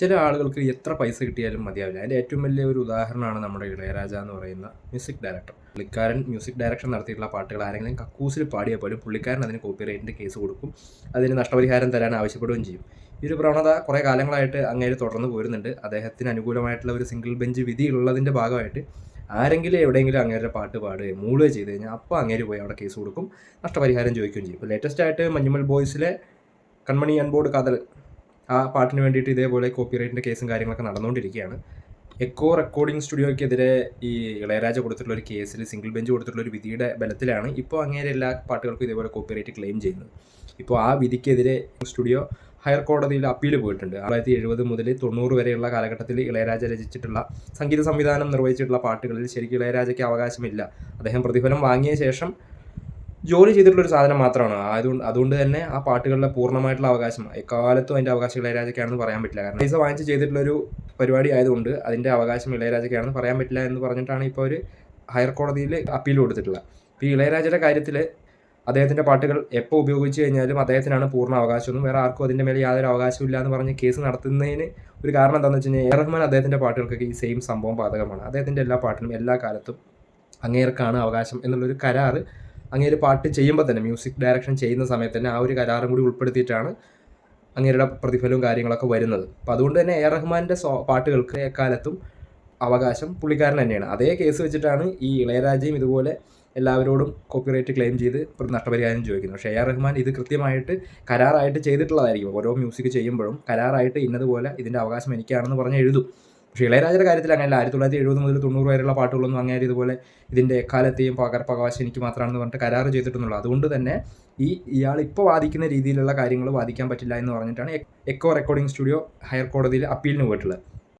ചില ആളുകൾക്ക് എത്ര പൈസ കിട്ടിയാലും മതിയാവില്ല. അതിന്റെ ഏറ്റവും വലിയ ഒരു ഉദാഹരണമാണ് നമ്മുടെ ഇളയരാജ എന്ന് പറയുന്ന മ്യൂസിക് ഡയറക്ടർ പുള്ളിക്കാരൻ മ്യൂസിക് ഡയറക്ഷൻ നടത്തിയിട്ടുള്ള പാട്ടുകൾ ആരെങ്കിലും കക്കൂസിൽ പാടിയാൽ പോലും പുള്ളിക്കാരൻ അതിന് കോപ്പിറൈറ്റിന്റെ കേസ് കൊടുക്കും. അതിന് നഷ്ടപരിഹാരം തരാൻ ആവശ്യപ്പെടുകയും ചെയ്യും. ഈ ഒരു പ്രവണത കുറേ കാലങ്ങളായിട്ട് അങ്ങേര് തുടർന്ന് പോരുന്നുണ്ട്. അദ്ദേഹത്തിന് അനുകൂലമായിട്ടുള്ള ഒരു സിംഗിൾ ബെഞ്ച് വിധി ഉള്ളതിന്റെ ഭാഗമായിട്ട് ആരെങ്കിലും എവിടെയെങ്കിലും അങ്ങേരുടെ പാട്ട് പാടുകയും മൂളുകയോ ചെയ്ത് കഴിഞ്ഞാൽ അപ്പോൾ അങ്ങേര് പോയി അവിടെ കേസ് കൊടുക്കും. നഷ്ടപരിഹാരം ചോദിക്കുകയും ചെയ്യും. ഇപ്പോൾ ലേറ്റസ്റ്റ് ആയിട്ട് മഞ്ഞുമൽ ബോയ്സിലെ കൺമണി അൺബോർഡ് കഥൽ ആ പാട്ടിന് വേണ്ടിയിട്ട് ഇതേപോലെ കോപ്പിറൈറ്റിന്റെ കേസും കാര്യങ്ങളൊക്കെ നടന്നുകൊണ്ടിരിക്കുകയാണ്. എക്കോ റെക്കോർഡിംഗ് സ്റ്റുഡിയോയ്ക്കെതിരെ ഈ ഇളയരാജ കൊടുത്തിട്ടുള്ള ഒരു കേസിൽ സിംഗിൾ ബെഞ്ച് കൊടുത്തിട്ടുള്ള ഒരു വിധിയുടെ ബലത്തിലാണ് ഇപ്പോൾ അങ്ങേരെ എല്ലാ പാട്ടുകൾക്കും ഇതേപോലെ കോപ്പിറൈറ്റ് ക്ലെയിം ചെയ്യുന്നത്. ഇപ്പോൾ ആ വിധിക്കെതിരെ സ്റ്റുഡിയോ ഹയർ കോടതിയിൽ അപ്പീൽ പോയിട്ടുണ്ട്. ആയിരത്തി എഴുപത് മുതൽ തൊണ്ണൂറ് വരെയുള്ള കാലഘട്ടത്തിൽ ഇളയരാജ രചിച്ചിട്ടുള്ള സംഗീത സംവിധാനം നിർവഹിച്ചിട്ടുള്ള പാട്ടുകളിൽ ശരിക്കും ഇളയരാജയ്ക്ക് അവകാശമില്ല. അദ്ദേഹം പ്രതിഫലം വാങ്ങിയ ശേഷം ജോലി ചെയ്തിട്ടുള്ള ഒരു സാധനം മാത്രമാണ്. അതുകൊണ്ട് അതുകൊണ്ട് തന്നെ ആ പാട്ടുകളുടെ പൂർണമായിട്ടുള്ള അവകാശം എക്കാലത്തും അതിന്റെ അവകാശം ഇളയരാജയ്ക്കാണെന്ന് പറയാൻ പറ്റില്ല. കാരണം പൈസ വാങ്ങിച്ച് ചെയ്തിട്ടുള്ള ഒരു പരിപാടി ആയതുകൊണ്ട് അതിന്റെ അവകാശം ഇളയരാജയ്ക്കാണെന്ന് പറയാൻ പറ്റില്ല എന്ന് പറഞ്ഞിട്ടാണ് ഇപ്പോൾ ഒരു ഹയർ കോടതിയിൽ അപ്പീൽ കൊടുത്തിട്ടുള്ളത്. ഇപ്പോൾ ഈ ഇളയരാജയുടെ കാര്യത്തിൽ അദ്ദേഹത്തിന്റെ പാട്ടുകൾ എപ്പോൾ ഉപയോഗിച്ച് കഴിഞ്ഞാലും അദ്ദേഹത്തിനാണ് പൂർണ അവകാശമൊന്നും. വേറെ ആർക്കും അതിന്റെ മേലെ യാതൊരു അവകാശമില്ല എന്ന് പറഞ്ഞ് കേസ് നടത്തുന്നതിന് ഒരു കാരണം എന്താണെന്ന് വെച്ച് കഴിഞ്ഞാൽ റഹ്മാൻ അദ്ദേഹത്തിന്റെ പാട്ടുകൾക്കൊക്കെ ഈ സെയിം സംഭവം ബാധകമാണ്. അദ്ദേഹത്തിന്റെ എല്ലാ പാട്ടിനും എല്ലാ കാലത്തും അങ്ങേർക്കാണ് അവകാശം എന്നുള്ളൊരു കരാറ് അങ്ങേര് പാട്ട് ചെയ്യുമ്പോൾ തന്നെ മ്യൂസിക് ഡയറക്ഷൻ ചെയ്യുന്ന സമയത്ത് തന്നെ ആ ഒരു കരാറും കൂടി ഉൾപ്പെടുത്തിയിട്ടാണ് അങ്ങേരുടെ പ്രതിഫലവും കാര്യങ്ങളൊക്കെ വരുന്നത്. അപ്പം അതുകൊണ്ട് തന്നെ എ. റഹ്മാന്റെ സോ പാട്ടുകൾക്ക് എക്കാലത്തും അവകാശം പുള്ളിക്കാരൻ തന്നെയാണ്. അതേ കേസ് വെച്ചിട്ടാണ് ഈ ഇളയരാജയും ഇതുപോലെ എല്ലാവരോടും കോപ്പിറൈറ്റ് ക്ലെയിം ചെയ്ത് നഷ്ടപരിഹാരം ചോദിക്കുന്നത്. പക്ഷേ എ. ആർ റഹ്മാൻ ഇത് കൃത്യമായിട്ട് കരാറായിട്ട് ചെയ്തിട്ടുള്ളതായിരിക്കും. ഓരോ മ്യൂസിക് ചെയ്യുമ്പോഴും കരാറായിട്ട് ഇന്നതുപോലെ ഇതിന്റെ അവകാശം എനിക്കാണെന്ന് പറഞ്ഞ് എഴുതും. പക്ഷേ ഇളയരാജയുടെ കാര്യത്തിൽ അങ്ങനെയല്ല. ആയിരത്തി തൊള്ളായിരത്തി എഴുപത് മുതൽ തൊണ്ണൂറ് വരെയുള്ള പാട്ടുകളൊന്നും അങ്ങനെ ഇതുപോലെ ഇതിന്റെ എക്കാലത്തെയും പകർപ്പവകാശം എനിക്ക് മാത്രമാണെന്ന് പറഞ്ഞിട്ട് കരാർ ചെയ്തിട്ടുള്ളൂ അതുകൊണ്ട് തന്നെ ഈ ഇയാൾ ഇപ്പോൾ വാദിക്കുന്ന രീതിയിലുള്ള കാര്യങ്ങൾ വാദിക്കാൻ പറ്റില്ല എന്ന് പറഞ്ഞിട്ടാണ് എക്കോ റെക്കോർഡിംഗ് സ്റ്റുഡിയോ ഹയർ കോടതിയിൽ അപ്പീലിന് പോയിട്ടുള്ളത്.